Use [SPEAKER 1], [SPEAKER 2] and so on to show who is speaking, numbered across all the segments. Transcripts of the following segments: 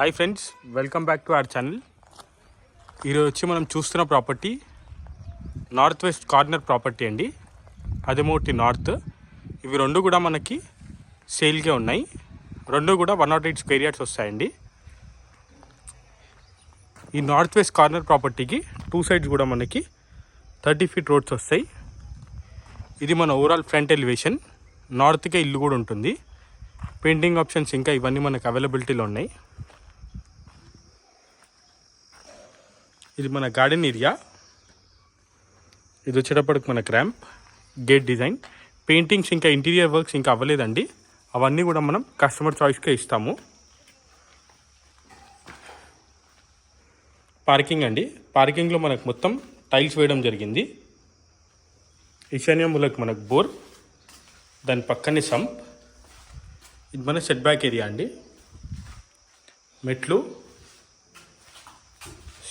[SPEAKER 1] Hi friends welcome back to our channel ఈరోజు వచ్చి మనం చూస్తున్న property north west corner property అండి. అదేమోటి నార్త్ ఇవి రెండు కూడా మనకి సేల్గా ఉన్నాయి. రెండు కూడా one nought eight square yards వస్తాయండి. ఈ నార్త్ వెస్ట్ కార్నర్ ప్రాపర్టీకి టూ సైడ్స్ కూడా మనకి థర్టీ ఫీట్ రోడ్స్ వస్తాయి. ఇది మన ఓవరాల్ ఫ్రంట్ ఎలివేషన్ నార్త్కే ఇల్లు కూడా ఉంటుంది. పెయింటింగ్ ఆప్షన్స్ ఇంకా ఇవన్నీ మనకు అవైలబిలిటీలో ఉన్నాయి. ఇది మన గార్డెన్ ఏరియా ఇది వచ్చేటప్పటికి మన క్రాంప్ గేట్ డిజైన్ పెయింటింగ్స్ ఇంకా ఇంటీరియర్ వర్క్స్ ఇంకా అవ్వలేదండి. అవన్నీ కూడా మనం కస్టమర్ చాయిస్కే ఇస్తాము. పార్కింగ్ అండి. పార్కింగ్లో మనకు మొత్తం టైల్స్ వేయడం జరిగింది. ఈశాన్యములకు మనకు బోర్ దాని పక్కనే సంప్ ఇది మన సెట్ బ్యాక్ ఏరియా అండి. మెట్లు.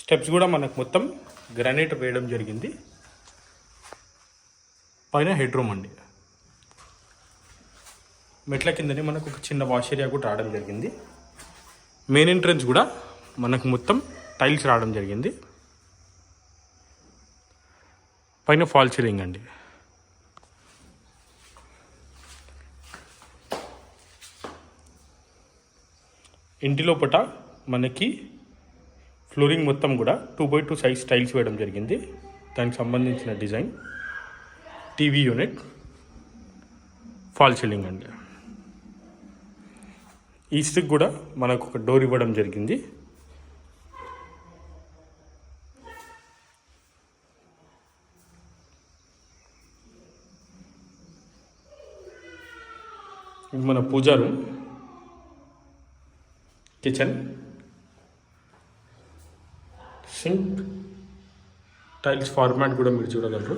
[SPEAKER 1] స్టెప్స్ కూడా మనకు మొత్తం గ్రానైట్ వేయడం జరిగింది. పైన హెడ్ రూమ్ అండి. మెట్ల కిందనే మనకు ఒక చిన్న వాష్ ఏరియా కూడా రావడం జరిగింది. మెయిన్ ఎంట్రన్స్ కూడా మనకు మొత్తం టైల్స్ రావడం జరిగింది. పైన ఫాల్ సీలింగ్ అండి. ఇంటి లోపట మనకి ఫ్లోరింగ్ మొత్తం కూడా two by two size tiles వేయడం జరిగింది. దానికి సంబంధించిన design TV unit fall ceiling అండి. ఈస్ట్కి కూడా మనకు ఒక డోర్ ఇవ్వడం జరిగింది. ఇది మన puja room kitchen. Sink tiles format కూడా మీరు చూడగలరు.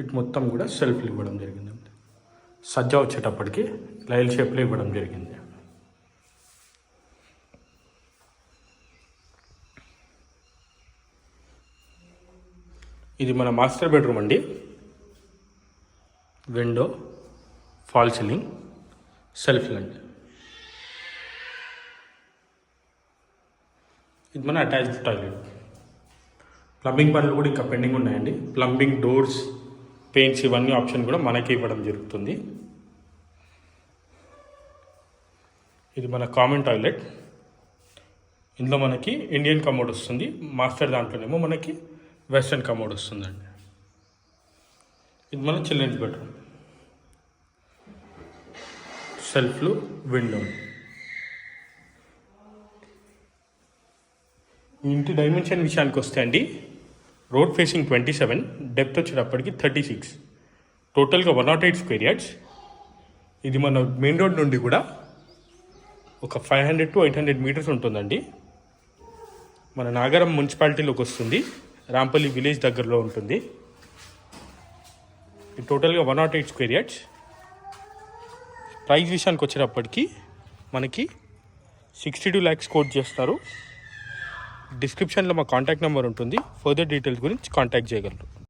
[SPEAKER 1] ఇటు మొత్తం కూడా సెల్ఫ్లు ఇవ్వడం జరిగిందండి సజ్జ వచ్చేటప్పటికి లైల్ షేప్లో ఇవ్వడం జరిగింది. ఇది మన మాస్టర్ బెడ్రూమ్ అండి. విండో ఫాల్ సీలింగ్ సెల్ఫ్ అండి. ఇది మన అటాచ్డ్ టాయిలెట్ ప్లంబింగ్ పనులు కూడా ఇంకా పెండింగ్ ఉన్నాయండి. ప్లంబింగ్ డోర్స్ పెయింట్స్ ఇవన్నీ ఆప్షన్ కూడా మనకి ఇవ్వడం జరుగుతుంది. ఇది మన కామన్ టాయిలెట్ ఇందులో మనకి ఇండియన్ కమోడ్ వస్తుంది. మాస్టర్ దాంట్లోనేమో మనకి వెస్ట్రన్ కమోడ్ వస్తుందండి. ఇది మన చిల్డ్రన్స్ బెడ్రూమ్ సెల్ఫ్లు విండో ఇంటి డైమెన్షన్ విషయానికి వస్తే అండి road facing twenty seven depth వచ్చేటప్పటికి థర్టీ సిక్స్ టోటల్గా one nought eight square yards ఇది మన మెయిన్ రోడ్ నుండి కూడా ఒక five hundred to eight hundred meters ఉంటుందండి. మన నాగరం మున్సిపాలిటీలోకి వస్తుంది. రాంపల్లి విలేజ్ దగ్గరలో ఉంటుంది. ఇది టోటల్గా one nought eight square yards price విషయానికి వచ్చేటప్పటికి మనకి సిక్స్టీ టూ ల్యాక్స్ కోట్ చేస్తారు. డిస్క్రిప్షన్లో మా కాంటాక్ట్ నెంబర్ ఉంటుంది. ఫర్దర్ డీటెయిల్స్ గురించి కాంటాక్ట్ చేయగలరు.